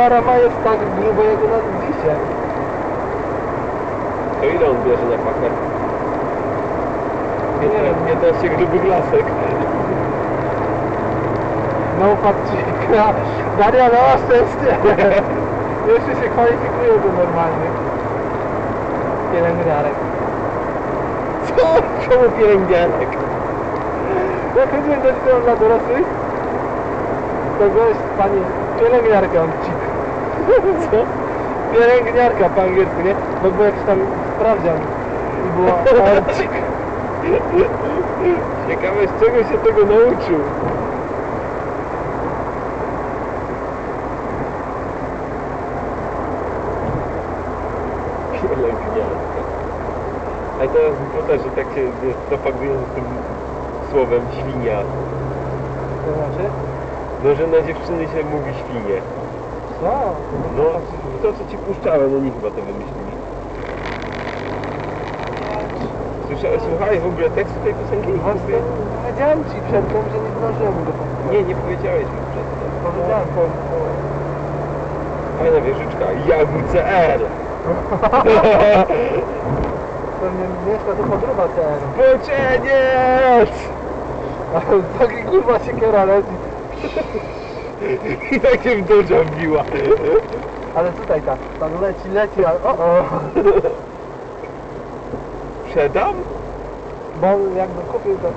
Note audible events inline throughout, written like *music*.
kurwa rama jest tak grubo jak na disie. To ile on bierze na pakę? Nie wiem. 15 grubych lasek. No patrzyka. Daria, no szczęście. *laughs* Jeszcze się kwalifikuje do normalnych. Pielęgniarek. Co? Czemu pielęgniarek? Jak chodziłem do szkoły dla dorosłych, to gość, pani pielęgniarka, on cik. Co? Pielęgniarka po angielsku, nie? Bo był jakiś tam sprawdzian cik. Ciekawe z czego się tego nauczył. Pielęgniarka. A teraz poda, że tak się propagują z tym słowem świnia. To znaczy? No, że na dziewczyny się mówi świnie. Co? No, to co ci puszczałem, oni chyba to wymyślili. Słyszałeś, słuchaj w ogóle tekstu tej piosenki? Właśnie powiedziałem ci przedtem, że nie zdążyłem go posłuchać. Nie, nie powiedziałeś mi przedtem. Powiedziałem. Fajna wieżyczka, JWCR. Pewnie mieszka tu podruba ten. Boczeniec! *laughs* Ale taki kurwa siekiera leci. *laughs* I tak się w dużo wbiła. Ale tutaj tak, tam leci, leci, ale o, o. Przedam? Bo jakby kupił to...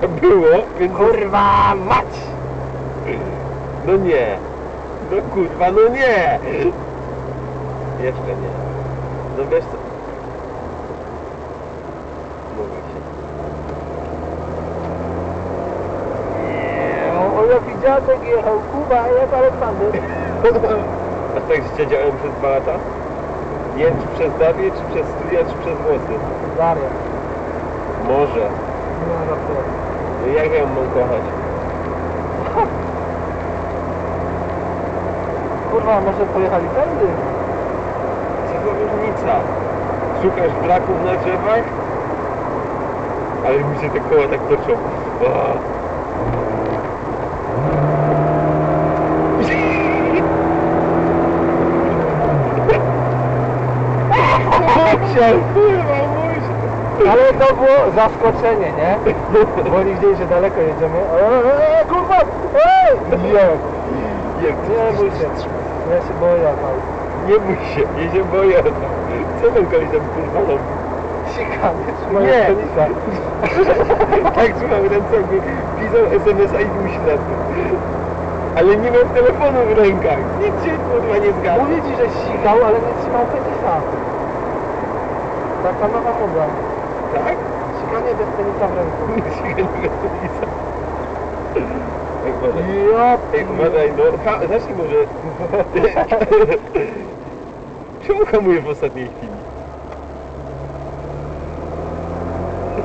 To było, więc... Kurwa mać! No nie. No kurwa, no nie. Jeszcze nie. No wiesz co? Mówię ci. Jak jechał Kuba, a jak Aleksander. *laughs* A tak życia działałem przez dwa lata? Nie wiem, czy przez Darię, czy przez studia, czy przez włosy. Daria. Może. Nie ma żartuję. No Jak ja ją mam kochać? Kurwa, może pojechali tędy? Cicho różnica. Szukasz braków na drzewach? Ale mi się te koła tak toczą. O. Ale to było zaskoczenie, nie? Bo oni widzieli, że daleko jedziemy. Eee, kurwa! Ej! Nie! Jak Nie bój się. Ja się boję, no. Nie bój się, ja się boję. Co ten koleś tam kurwa robi? Sika, nie trzymają Nie. penisa. Tak ten co mi pisał SMS-a i był ślepy. Ale nie miał telefonu w rękach. Nic się kurwa nie zgadza. Mówię ci, że sikał, ale nie trzymał penisa. Taka nowa moda. Tak? Sikanie bez penisa w ręku. *laughs* Ej, uważaj. Ja Ej, uważaj, no. Ha, zacznij może. *laughs* Czemu hamujesz w ostatniej chwili?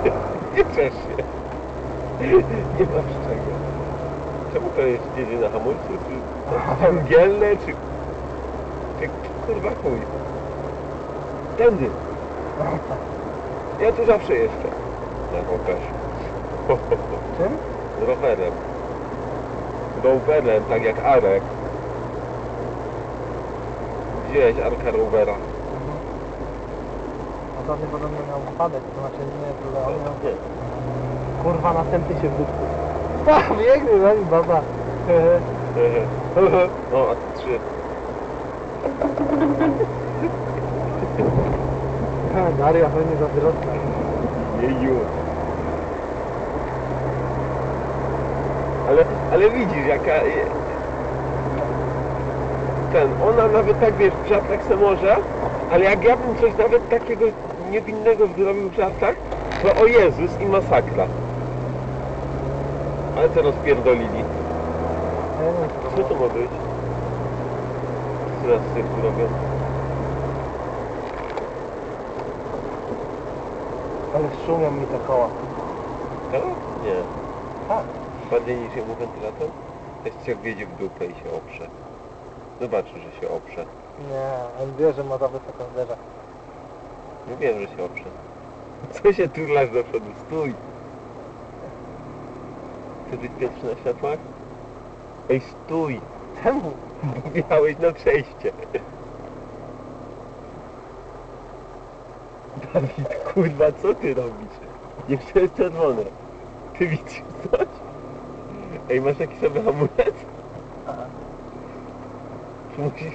*laughs* Nie czesz się. Nie masz czego. Czemu to jest jedzie na hamulcu? Czy węgielne, czy... Czy kurwa chuj? Tędy. Ja tu zawsze jestem. Na rowerze. Czym? Z rowerem. Rowerem, tak jak Arek. Widziałeś Arka Rovera? Ostatnio podobno miał wypadek, to znaczy nie, tyle on miał... Kurwa, następny się wdupcy. Pa, biegnie za nim baba. *laughs* No, a ty trzy. *laughs* Daria pewnie zazdrosna. Jeju. Ale, ale widzisz, jaka... Ten, ona nawet tak, wiesz, w żartach se może, ale jak ja bym coś nawet takiego niewinnego zrobił w żartach, to o Jezus i masakra. Ale co rozpierdolili? Nie wiem, co to to ma być? Co teraz z cyrku robią? Ale szumią mi te koła. Tak? Nie. Tak. Bardziej niż jemu wentylator? Jest jak wjedzie w dupę i się oprze. Zobaczy, że się oprze. Nie, on wie, że ma za wysoko zderzak. Mówiłem, że się oprze. Co się turlasz do przodu? Stój! Chcesz być pierwszy na światłach? Ej, stój! Czemu? Bo wjechałeś na przejście. Dawid, *laughs* kurwa, co ty robisz? Jeszcze jest czerwone. Ty widzisz coś? Ej, masz jakiś sobie hamulec? Czy musisz...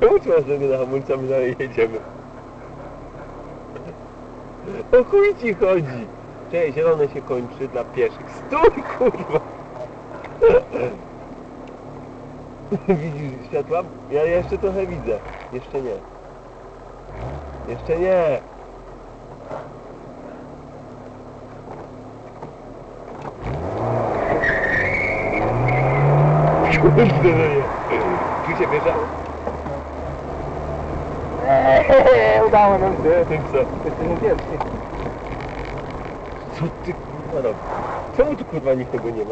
Czemu trzymasz nogę na hamulcu, a my dalej jedziemy? O chuj ci chodzi! Czekaj, zielone się kończy dla pieszych. Stój, kurwa! Widzisz światła? Ja jeszcze trochę widzę. Jeszcze nie. Jeszcze nie. Kurde, no nie. Tu się bierze? Eee, udało nam się. Tym co? Jesteśmy pierwsi. Co ty kurwa robisz? Czemu tu kurwa nikogo nie ma?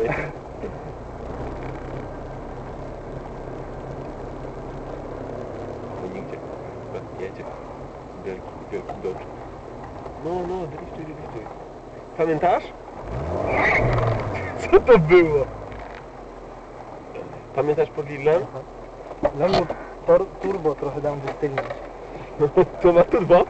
No nigdzie. Chyba Jedzie. Wielki, wielki dobrze. No, no, driftuj, driftuj. Pamiętasz? Co to było? Pamiętasz pod Lidlem? Dla mnie tor, turbo trochę dam wystygnie. Co *laughs* ma turbo?